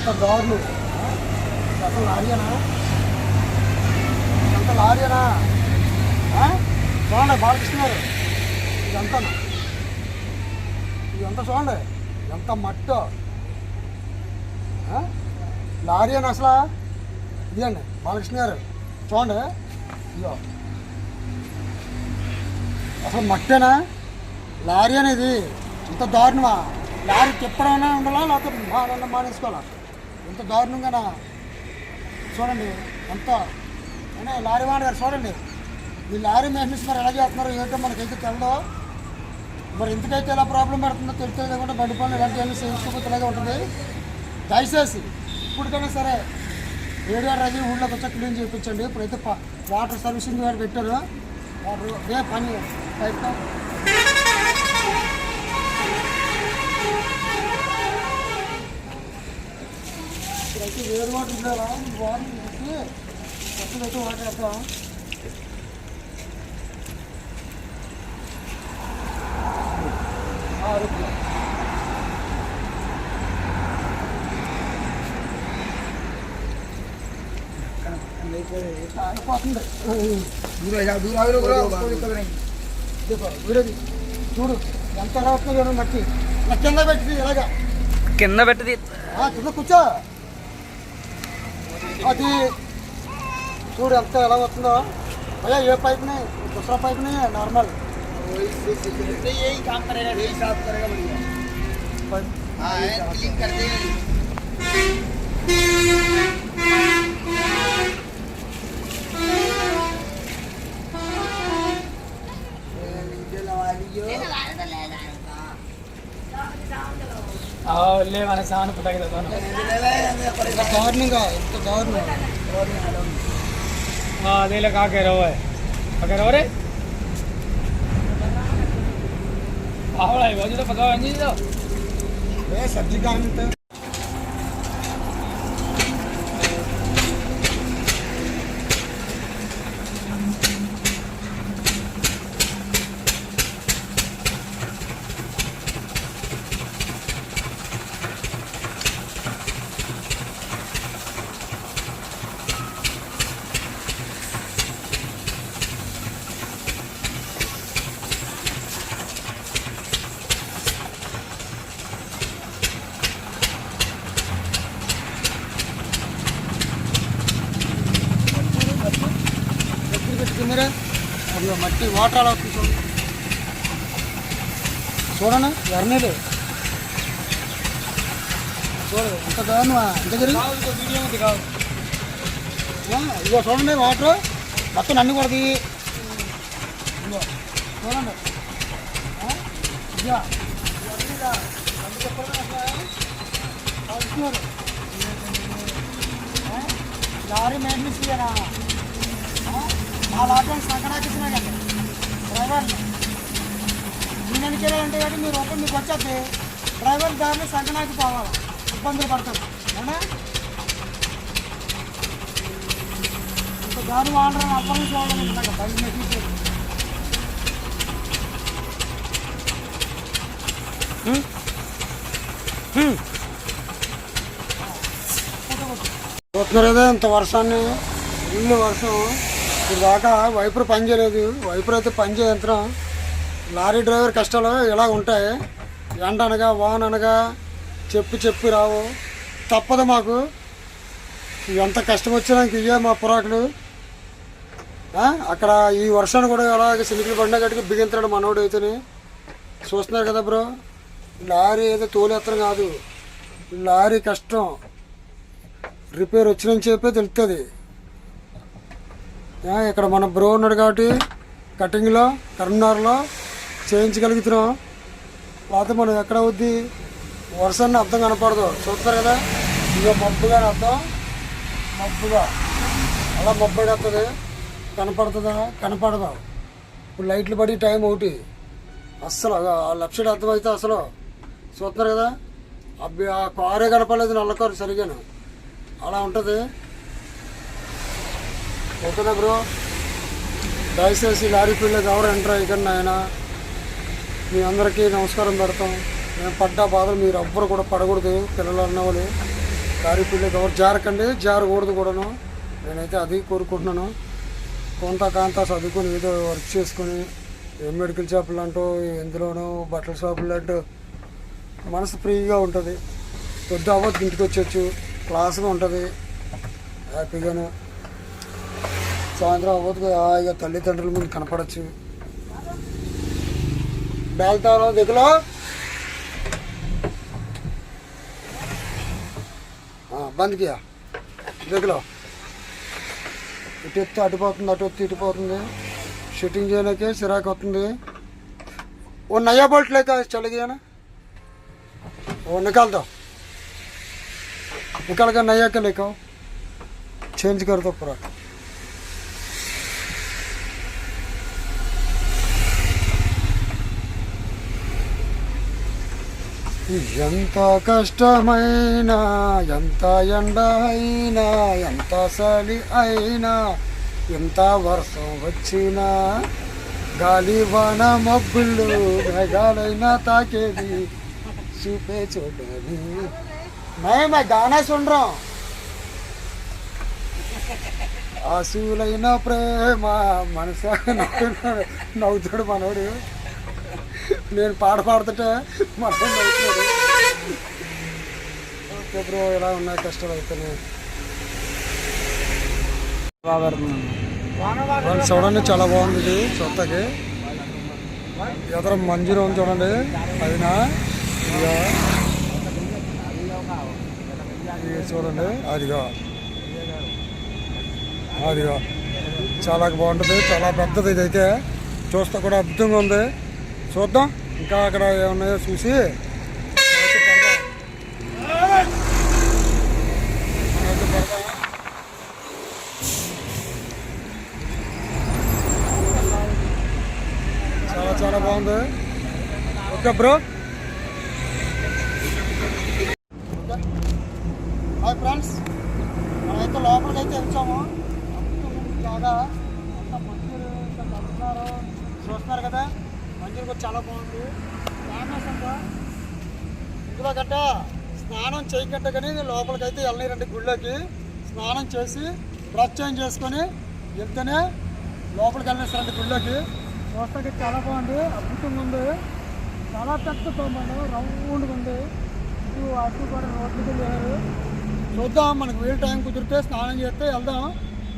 ఎంత దారులు? అసలు లారీనా? ఎంత లారీనా? ఆ? చూడండి బాలకృష్ణ గారు ఇదంతా ఇదంతా చూడండి. ఎంత మట్టో. లారీ అని అసలు? ఇదండి బాలకృష్ణ గారు చూడండి. ఇదో అసలు మట్టేనా? లారీ అనేది ఇంత దారుణమా? లారీ తిప్పడమైనా ఉండాలా? లేకపోతే మానన్నా మానేసుకోవాలా? ఎంత దారుణంగా నా చూడండి ఎంత అంటే లారీ వాడి గారు చూడండి. ఈ లారీ మెషిన్స్ మరి ఎలా చేస్తున్నారో ఏంటో మనకైతే తెలదో. మరి ఎందుకైతే ఎలా ప్రాబ్లం పడుతుందో తెలుస్తుంది లేకుండా బండి పనులు ఇలాంటివన్నీ చేయించుకోకపోతే ఇలాగే ఉంటుంది. దయచేసి ఇప్పటికైనా సరే రేడియో అది ఊళ్ళోకి వచ్చా క్లీన్ చేయించండి. ఇప్పుడైతే వాటర్ సర్వీసింగ్ వాడు పెట్టారు వాటర్ అదే పని ప్రయత్నం వేరు ఉండేవా వాటర్ పెట్టి అయితే వాటర్. చూడు ఎంత చూడు మట్టి. కింద పెట్టి ఇలాగా కింద పెట్టది. కింద కూర్చో. అది చూడు ఎంత ఎలా వస్తుందో అయ్యా ఏ పైప్ని దూసరా పైప్ని నార్మల్ यही काम करेगा यही साफ करेगा बढ़िया పైప్ हाँ क्लीन कर देगा లే మన సామాన్ పుట్టక ఇంత దారుణంగా ఎంత దారుణం అదేలే కాకే రవ్వ కాకే రవ్వ రే आवड़ा है बाजू तो पता नहीं तो ఏ సబ్జీ వాటర్ అలా చూడండి చూడనా ఎర్నీలు చూడు ఎంత దారుణమా ఎంత జరిగింది? ఇగో చూడండి వాటర్. మొత్తం నన్ను కూడా ఇగో చూడండి. ఇయ్యా లారీ మెయింటెనెన్స్ ఇయ్యనా మా లాక్డౌన్ సంకటాకి ఇచ్చినా డ్రైవర్ని నేను ఎందుకు అంటే కానీ మీరు ఒకటి మీకు వచ్చేది డ్రైవర్ దారిలో సంకనాకి పోవాలి. ఇబ్బందులు పడతారు. అవునా ఇంత దారి వాడడం అర్థం చూడాలి నాకు బయట మెసేజ్ చూస్తున్నారు కదా ఇంత వర్షాన్ని? ఇల్లు వర్షం. ఇప్పుడు దాకా వైపర్ పని చేయలేదు. వైపర్ అయితే పనిచేయ యంత్రం. లారీ డ్రైవర్ కష్టాలు ఇలా ఉంటాయి. ఎండ అనగా వాన్ అనగా చెప్పు చెప్పు రావు. తప్పదు మాకు. ఎంత కష్టం వచ్చినా ఇవే మా పురాకులు. అక్కడ ఈ వర్షాన్ని కూడా అలాగే సిలికలు పడినా గట్టిగా బిగించాడు మనోడు అయితేనే. చూస్తున్నారు కదా బ్రో లారీ ఏదో తోలేత్తడం కాదు. లారీ కష్టం. రిపేర్ వచ్చినని చెప్పే తెలుస్తుంది ఇక్కడ మన బ్రో ఉన్నాడు కాబట్టి కటింగ్లో కరీంనగర్లో చేయించగలుగుతున్నాం. లేకపోతే మనం ఎక్కడ అవుద్ది వర్షాన్ని అర్థం కనపడదు. చూస్తారు కదా? ఇక మబ్బుగా అర్థం. మబ్బుగా. అలా మబ్బుగా వస్తుంది కనపడుతుందా? కనపడదు. ఇప్పుడు లైట్లు పడి టైం ఒకటి. అస్సలు ఆ లెఫ్ట్ సైడ్ అర్థమైతే అసలు. చూస్తున్నారు కదా? అబ్బి ఆ కారే కనపడలేదు నల్ల కారు సరిగాను. అలా ఉంటుంది. ఓకేనా బ్రో? దయచేసి లారీ ఫీల్డ్లోకి ఎవరు ఎంటర్ అయ్యకండి ఆయన మీ అందరికీ నమస్కారం పెడతాం. మేము పడ్డ బాధలు మీరు ఎవ్వరు కూడా పడకూడదు పిల్లలు అన్నవాళ్ళు లారీ పిల్లకి ఎవరు జారకండి జారకూడదు కూడాను. నేనైతే అది కోరుకుంటున్నాను. కొంత కాంత చదువుకొని ఏదో వర్క్ చేసుకొని ఏం మెడికల్ షాపులు అంటూ ఎందులోనూ బట్టల షాపులు అంటూ మనసు ఫ్రీగా ఉంటుంది. పొద్దు అవ్వదు ఇంటికి వచ్చేచ్చు క్లాస్గా ఉంటుంది. హ్యాపీగాను. సాయంత్రం అవ్వదు హాయిగా తల్లిదండ్రుల ముందు కనపడచ్చు బేల్తాలో దిగులో బంద్ కియా దిగులో ఇటు ఎత్తి అటుపోతుంది అటు ఎత్తి ఇటుపోతుంది షూటింగ్ చేయడానికి సిరాకు వస్తుంది ఓ నయా బోల్ట్ లేక चल गया ना वो निकाल दो निकाल कर नया के लेके आओ चेंज कर दो पूरा ఎంత కష్టమైనా ఎంత ఎండ అయినా ఎంత చలి అయినా ఎంత వర్షం వచ్చినా గాలి వాన మబ్బులు మేఘాలైనా తాకేది చూపే చూడాలి మేమే గానే చూడరా ఆశువులైన ప్రేమ మనసు నవ్వుతాడు మనోడు. నేను పాట పాడుతుంటే మనోడు నవ్వుతున్నాడు ఓకే బ్రో ఇలా ఉన్నాయి? కష్టాలు వాళ్ళు చూడండి చాలా బాగుంది ఇది చూడటానికి ఎదర మంజీరం ఉంది చూడండి. ఇది చూడండి అదిగో. అదిగో. చాలా బాగుంటుంది చాలా పెద్దది ఇదైతే. చూస్తే కూడా అద్భుతంగా ఉంది. చూద్దాం. ఇంకా అక్కడ ఏమున్నాయో చూసి చాలా చాలా బాగుంది. Okay bro. Hi friends. మనమైతే లోపలికి అయితే వచ్చాము బాగా ముందు మంజూరు చూస్తున్నారు కదా? మంజూరు కూడా చాలా బాగుంది. ఫేమస్ అంతా ఇందులో గట్ట స్నానం చేయకంటే కానీ లోపలికి అయితే వెళ్ళనీరండి గుళ్ళోకి. స్నానం చేసి బ్రష్ చేంజ్ చేసుకొని వెళ్తేనే లోపలికి వెళ్ళిస్తారండి గుళ్ళోకి. చూస్తాకి చాలా బాగుంది. అద్భుతంగా ఉంది. చాలా పెద్ద తోమండి రౌండ్గా ఉంది. ఇటు అటు కూడా రోడ్లకి లేరు చూద్దాం మనకు వీలు టైం కుదిరితే స్నానం చేస్తే వెళ్దాం.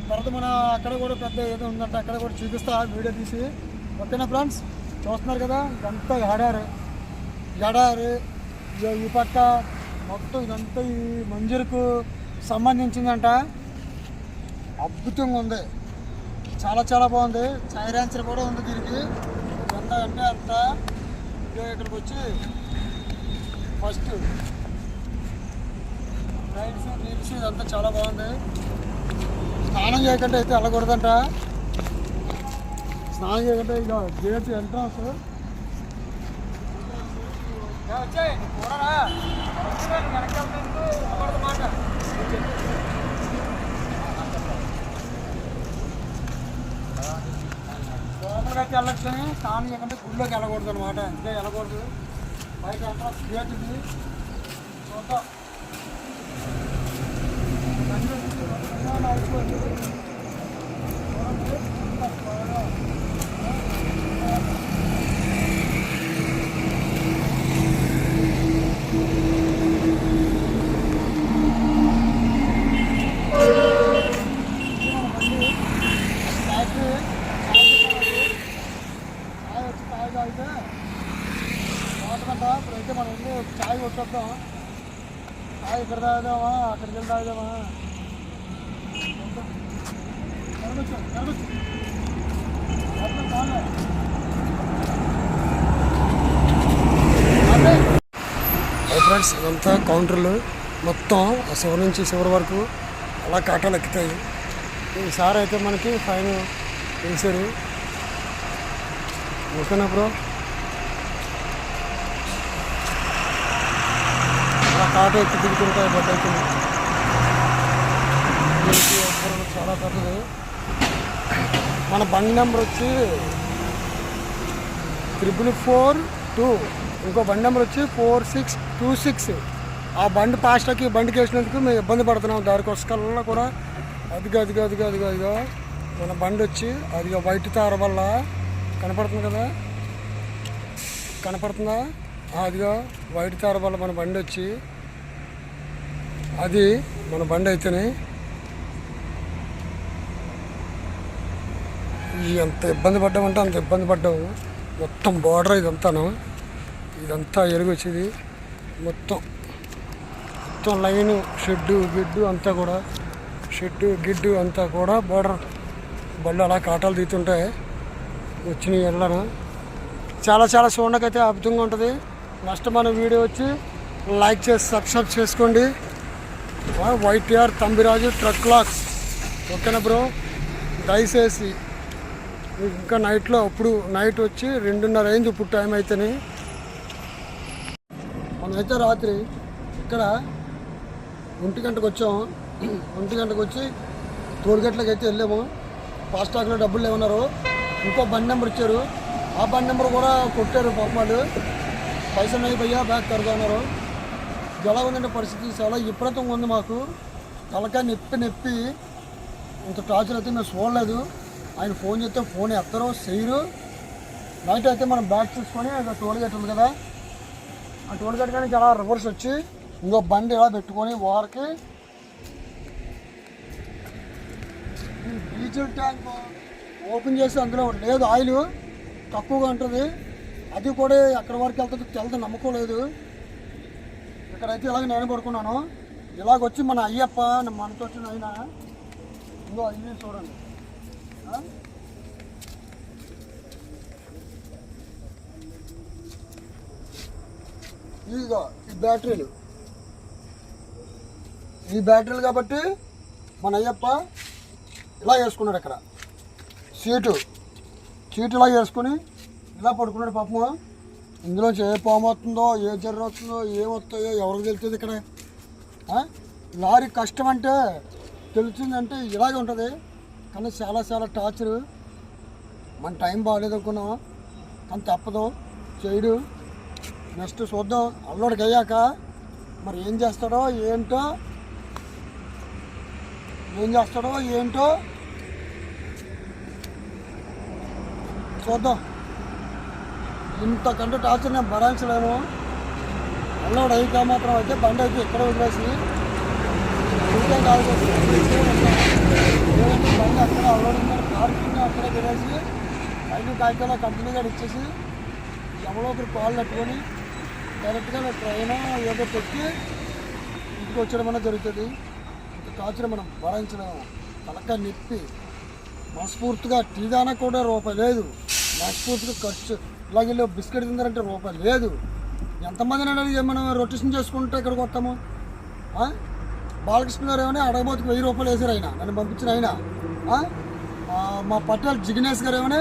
తర్వాత మన అక్కడ కూడా పెద్ద ఏదో ఉందంటే అక్కడ కూడా చూపిస్తా వీడియో తీసి. ఓకేనా ఫ్రెండ్స్? చూస్తున్నారు కదా ఇదంతా ఎడారు ఎడారు ఈ పక్క మొత్తం ఇదంతా ఈ మంజూరుకు సంబంధించిందంట. అద్భుతంగా ఉంది. చాలా చాలా బాగుంది. సైరాన్సర్ కూడా ఉంది దీనికి. ఎంత అంటే అంత. ఇక్కడికి వచ్చి ఫస్ట్ రైడ్స్ నీల్స్ ఇదంతా చాలా బాగుంది. స్నానం చేయకుండా అయితే వెళ్ళకూడదంట. స్నానం చేయకుండా ఇక గేట్ ఎంట్రన్స్ వచ్చాయి చూడరా వెనక్కి లోపలికి అయితే వెళ్ళచ్చు స్నానం చేయకుండా గుళ్ళోకి వెళ్ళకూడదు అనమాట ఇంకా వెళ్ళకూడదు. బయట ఎంట్రన్స్ గేట్ ఇది చూద్దాం. చాయ్ వచ్చి చాయ్ తాగితే బాగుంటుందంట ఇప్పుడైతే మనం వెళ్ళి చాయ్ కొట్టొద్దాం చాయ్ ఇక్కడ తాగుదామా అక్కడికి వెళ్ళి తాగుదామా ఫ్రెండ్స్ ఇదంతా కౌంటర్లు మొత్తం ఆ చివరి నుంచి చివరి వరకు అలా కాటాలు ఎక్కుతాయి ఈసారి అయితే మనకి ఫైన్ వేసారు ఓకేనా బ్రో అలా కాట ఎక్కి దిగుతుంటాయి బట్ చాలా పెద్దది మన బండి నెంబర్ వచ్చి త్రిబుల్ ఫోర్ టూ. ఇంకో బండి నెంబర్ వచ్చి ఫోర్ సిక్స్ టూ సిక్స్. ఆ బండి పాస్టర్కి బండికి వేసినందుకు మేము ఇబ్బంది పడుతున్నాం. దారి కొసకల్లా కూడా. అదిగో అదిగా అదిగా అదిగా అదిగా. మన బండి వచ్చి అదిగో వైట్ తార వల్ల కనపడుతుంది కదా? కనపడుతుందా? అదిగా అదిగో వైట్ తార వల్ల మన బండి వచ్చి అది మన బండి అయితేనే ఎంత ఇబ్బంది పడ్డామంటే అంత ఇబ్బంది పడ్డాము మొత్తం బార్డర్ ఇదంతాను. ఇదంతా ఎరుగు మొత్తం మొత్తం లైన్ షెడ్డు గిడ్డు అంతా కూడా షెడ్డు గిడ్డు అంతా కూడా బార్డర్ బళ్ళు అలా కాటాలు తీస్తుంటాయి వచ్చిన వెళ్ళను చాలా చాలా చూడకైతే అద్భుతంగా ఉంటుంది. నెక్స్ట్ మన వీడియో వచ్చి లైక్ చేసి సబ్స్క్రైబ్ చేసుకోండి. వైటీఆర్ తంబిరాజు ట్రక్ లాక్స్. ఓకేనా బ్రో దయచేసి మీకు ఇంకా నైట్లో ఇప్పుడు నైట్ వచ్చి రెండున్నర అయింది ఇప్పుడు టైం అయితేనే. మనమైతే రాత్రి ఇక్కడ ఒంటి గంటకు వచ్చాము ఒంటి గంటకు వచ్చి టోల్గేట్లకు అయితే వెళ్ళాము. ఫాస్టాగ్లో డబ్బులు ఏమన్నారు ఇంకో బండి నెంబర్ ఇచ్చారు. ఆ బండి నెంబర్ కూడా కొట్టారు పాపం వాళ్ళు. పైసలు అయిపోయా బ్యాగ్ కడతా ఎలా ఉందంటే పరిస్థితి చాలా విపరీతంగా ఉంది మాకు. తలకాయ నొప్పి నొప్పి. ఇంత టార్చర్ అయితే మేము చూడలేదు. ఆయన ఫోన్ చేస్తే ఫోన్ ఎత్తరు చేయరు నైట్ అయితే మనం బ్యాగ్ తీసుకొని టోల్ గేట్ ఉంది కదా. ఆ టోల్ గేట్ కానీ చాలా రివర్స్ వచ్చి ఇంకో బండి ఇలా పెట్టుకొని వారికి డీజిల్ ట్యాంక్ ఓపెన్ చేసి అందులో లేదు ఆయిల్ తక్కువగా ఉంటుంది. అది కూడా ఎక్కడి వరకు వెళ్తుంది వెళ్తే నమ్మకం లేదు. ఇక్కడైతే ఇలాగ నేను పడుకున్నాను. ఇలాగ వచ్చి మన అయ్యప్ప మనతో వచ్చిన ఆయన. ఇంకో అయ్యి చూడండి. ఇదిగో ఈ బ్యాటరీలు. ఈ బ్యాటరీలు కాబట్టి మన అయ్యప్ప ఇలా వేసుకున్నాడు ఇక్కడ సీటు. సీటు ఇలా వేసుకుని ఇలా పడుకున్నాడు పాపము. ఇందులో ఏ పాము వస్తుందో ఏ జర్ర వస్తుందో ఏమొస్తాయో ఎవరికి తెలుస్తుంది ఇక్కడ. లారీ కష్టం అంటే తెలిసిందంటే ఇలాగే ఉంటుంది. కానీ చాలా చాలా టార్చర్. మన టైం బాగాలేదు అనుకున్నాం. కానీ తప్పదు. చేయడు నెక్స్ట్ చూద్దాం. అల్లుడికి అయ్యాక మరి ఏం చేస్తాడో ఏంటో ఏం చేస్తాడో ఏంటో చూద్దాం. ఇంతకంటే టార్చర్ నేను భరించలేను. అల్లుడు అయ్యాక మాత్రం అయితే బండి అయితే ఇక్కడ వదిలేసి అక్కడ అల్లుడు పార్కింగ్ అక్కడే తినేసి ఐదు కాగితాలు కంపెనీ గారు ఇచ్చేసి ఎవరో ఒకరు కాళ్ళు కట్టుకొని డైరెక్ట్గా ట్రైన్ ఏదో పెట్టి ఇంటికి వచ్చడం అనేది జరుగుతుంది. ఇంత టార్చర్ మనం భరించడం తలక నొప్పి. మనస్ఫూర్తిగా టీ దానా కూడా రూపాయి లేదు. మనస్ఫూర్తిగా ఖర్చు. ఇలాగ బిస్కెట్ తిందారంటే రూపాయి లేదు. ఎంతమందిని అడిగి మనం రొటేషన్ చేసుకుంటే ఇక్కడికి వస్తాము? బాలకృష్ణ గారు ఏమని అడగబోతుకు వెయ్యి రూపాయలు వేసారు ఆయన నన్ను పంపించిన ఆయన. మా పట్టాల జిగ్నేష్ గారు ఏమని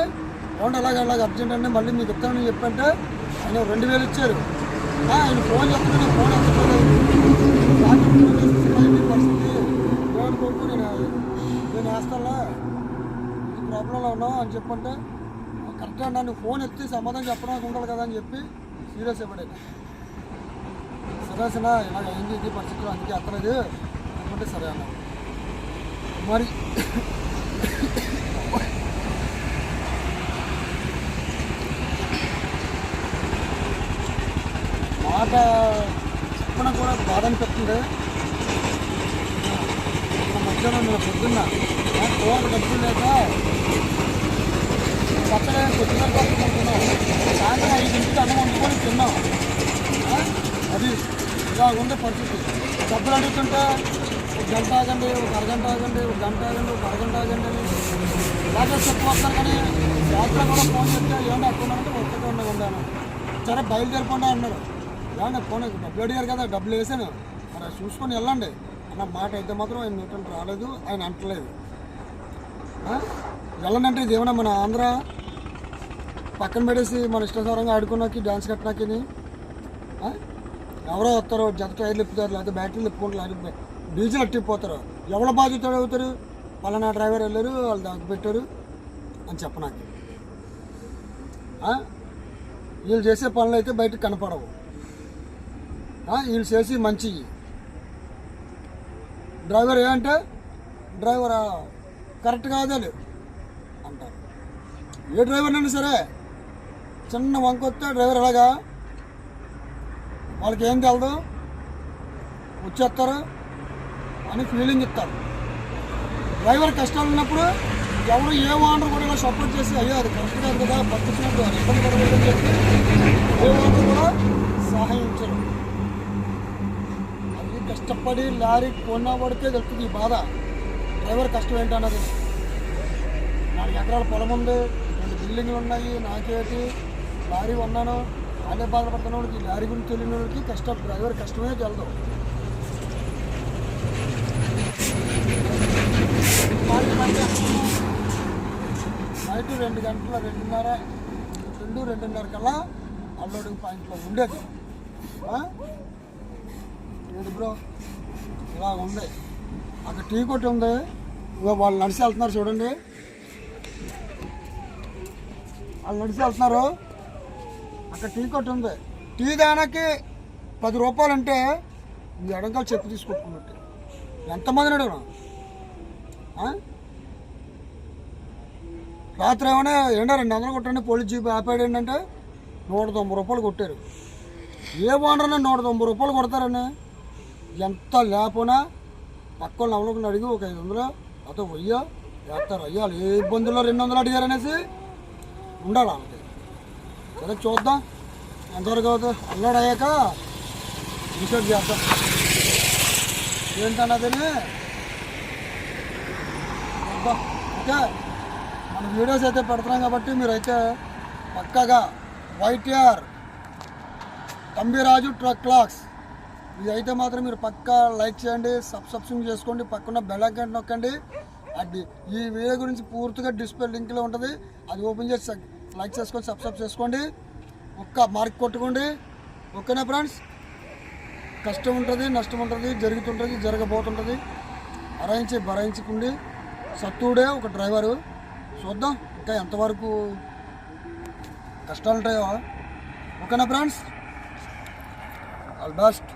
ఏమంటే అలాగే అలాగే అర్జెంట్ అంటే మళ్ళీ మీకు ఇస్తానని చెప్పంటే ఆయన రెండు వేలు ఇచ్చారు. ఆయన ఫోన్ చెప్తుంటే ఫోన్ ఎత్తలేదు పరిస్థితి నేను నేను వేస్తానులే ఈ ప్రాబ్లంలో ఉన్నావు అని చెప్పంటే కరెక్ట్గా నన్ను ఫోన్ ఎత్తి సమాధానం చెప్పడానికి ఉండాలి కదా అని చెప్పి సీరియస్ అయిపోయాను సరే సరే ఇలాగ అయింది ఇది పరిస్థితులు అందుకే ఎత్తలేదు. అనుకుంటే సరే అన్నారు మరి మాట చెప్పడం కూడా బాధ అనిపిస్తుంది. మధ్యాహ్నం నేను పొద్దున్న ఆ ఫోన్ డబ్బులు లేక పక్కనే కొద్దిగా పట్టుకుంటున్నాం సాయంత్రం ఐదింటికి అన్నం వండుకొని తిన్నాం. అది ఇలా ఉండే పరిస్థితి. డబ్బులు అడుగుతుంటే గంట ఆగండి ఒక అరగంట ఆగండి ఒక గంట ఆగండి ఒక అరగంట ఆగండి అని ఇలాగే చెప్పు వస్తారు కానీ రాత్రి కూడా ఫోన్ చేస్తే ఏమన్నా అక్కడ ఉన్నారంటే ఒక్కటే ఉండే సరే బయలుదేరిపోండి అన్నారు ఏమన్నా ఫోన్ డబ్బులు అడిగారు కదా డబ్బులు వేసాను. మరి చూసుకొని వెళ్ళండి. అన్న మాట అయితే మాత్రం ఆయన నూటంటే రాలేదు ఆయన అంటలేదు. వెళ్ళండి వెళ్ళనంటే ఇది ఏమన్నా మన ఆంధ్ర పక్కన పెట్టేసి మన ఇష్టసారంగా ఆడుకున్నాకి డ్యాన్స్ కట్టడానికి ఎవరో వస్తారో జత టైర్లు ఇప్పుతారు లేకపోతే బ్యాటరీలు ఇప్పుకుంటారు లేకపోతే డీజిల్ అట్టిపోతారు ఎవరి బాధ్యత అవుతారు పలానా డ్రైవర్ వెళ్ళారు వాళ్ళు దానికి పెట్టారు అని చెప్పనాకి. వీళ్ళు చేసే పనులు అయితే బయటకు కనపడవు. వీళ్ళు చేసి మంచివి డ్రైవర్ ఏంటంటే డ్రైవర్? కరెక్ట్ కాదని అంటారు. ఏ డ్రైవర్ అయినా సరే చిన్న వంక వస్తే డ్రైవర్ ఎలాగా? వాళ్ళకి ఏం తెలదు? వచ్చేస్తారు. అని ఫీలింగ్ ఇస్తారు డ్రైవర్ కష్టాలు ఉన్నప్పుడు ఎవరు ఏ ఓనర్ కూడా ఇలా సపోర్ట్ చేసి అయ్యో అది కరెక్ట్ కాదు కదా పట్టుకున్నట్టు అది ఇబ్బంది పడకూడదని చెప్పి ఏ ఓనర్ కూడా సహాయించరు అది కష్టపడి లారీ కొన్నవాడికే తెలుస్తుంది ఈ బాధ. డ్రైవర్ కష్టం ఏంటన్నది. నాలుగు ఎకరాల పొలం ఉంది రెండు బిల్డింగ్లు ఉన్నాయి నాకేటి? లారీ ఉన్నాను అదే బాధపడుతున్న వాడికి లారీ గురించి తెలియని వాడికి కష్టం డ్రైవర్ కష్టమే తెలదు వాళ్ళు మధ్య నైట్ రెండు గంటల రెండున్నర రెండు రెండున్నర కల్లా అన్లోడింగ్ పాయింట్లో ఉండేది. ఏంటి బ్రో? ఇలా ఉంది. అక్కడ టీ కొట్టి ఉంది. ఇగో వాళ్ళు నడిచి వెళ్తున్నారు చూడండి. వాళ్ళు నడిచి వెళ్తున్నారు. అక్కడ టీ కొట్టి ఉంది. టీ దానికి పది రూపాయలు అంటే మీ ఎడంకాలు చెప్పు తీసుకుంటున్నట్టు ఎంతమందిని అడిగినా రాత్రి ఏమైనా ఏంటో రెండు వందలు కొట్టండి పోలీస్ జీప్ ఆపాడు ఏంటంటే నూట తొంభై రూపాయలు కొట్టారు. ఏ ఓనర్ని నూట తొంభై రూపాయలు కొడతారని ఎంత లేకపోయినా పక్క వాళ్ళు నవ్వులకు అడిగి ఒక ఐదు వందలు అతో వెయ్యో వేస్తారు అయ్యాలి ఏ ఇబ్బందుల్లో రెండు వందలు అడిగారు అనేసి ఉండాలి అంతే సరే చూద్దాం. ఎంతవరకు అవుతుంది అల్లాడు అయ్యాక డిసైడ్ చేద్దాం ఏంటన్నది అబ్బా. ఓకే మన వీడియోస్ అయితే పెడుతున్నాం కాబట్టి మీరైతే పక్కగా వైటీఆర్ తంబిరాజు ట్రక్ క్లాక్స్ ఇది అయితే మాత్రం మీరు పక్కా లైక్ చేయండి సబ్స్క్రిప్షన్ చేసుకోండి పక్కన బెల్ ఐకాన్ నొక్కండి. అది ఈ వీడియో గురించి పూర్తిగా డిస్ప్లే లింక్లో ఉంటుంది. అది ఓపెన్ చేసి లైక్ చేసుకొని సబ్స్క్రైబ్ చేసుకోండి. ఒక్క మార్క్ కొట్టుకోండి. ఓకేనా ఫ్రెండ్స్? కష్టం ఉంటుంది నష్టం ఉంటుంది జరుగుతుంటుంది జరగబోతుంటుంది. అరాయించి భరాయించుకుండి సత్తుడే ఒక డ్రైవరు. చూద్దాం ఇంకా ఎంతవరకు కష్టాలు ఉంటాయో. ఓకేనా ఫ్రెండ్స్? All best.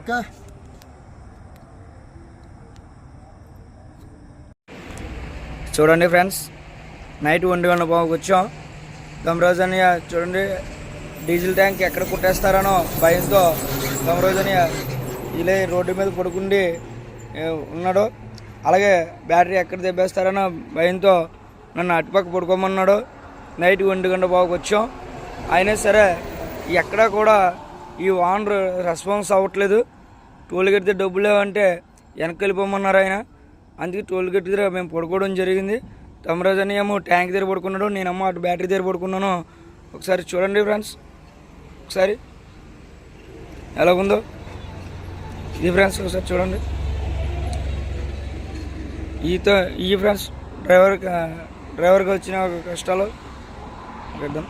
ఓకే. చూడండి ఫ్రెండ్స్ నైట్ ఒంటి గంట బాబుకి వచ్చాం గమరోజనియ చూడండి డీజిల్ ట్యాంక్ ఎక్కడ కుట్టేస్తారనో భయంతో గమరోజనియ ఇలా రోడ్డు మీద పడుకుండి ఉన్నాడు. అలాగే బ్యాటరీ ఎక్కడ దెబ్బేస్తారన్న భయంతో నన్ను అటుపక్క పడుకోమన్నాడు. నైట్ ఒంటి గంట బాగా వచ్చాం. అయినా సరే ఎక్కడా కూడా ఈ ఓనర్ రెస్పాన్స్ అవ్వట్లేదు. టోల్ గెట్ డబ్బులు లేవంటే వెనక్కి వెళ్ళిపోమన్నారు ఆయన. అందుకే టోల్ గెట్ దగ్గర మేము పడుకోవడం జరిగింది. తమరాజు అని ఏమో ట్యాంక్ దగ్గర పడుకున్నాడు. నేనేమో అటు బ్యాటరీ దగ్గర పడుకున్నాను. ఒకసారి చూడండి ఫ్రెండ్స్. ఒకసారి. ఎలా ఉందో? ఇది ఫ్రెండ్స్ ఒకసారి చూడండి. ఈతో ఈ ఫ్రెండ్స్ డ్రైవర్ డ్రైవర్కి వచ్చిన ఒక కష్టాలు. చూద్దాం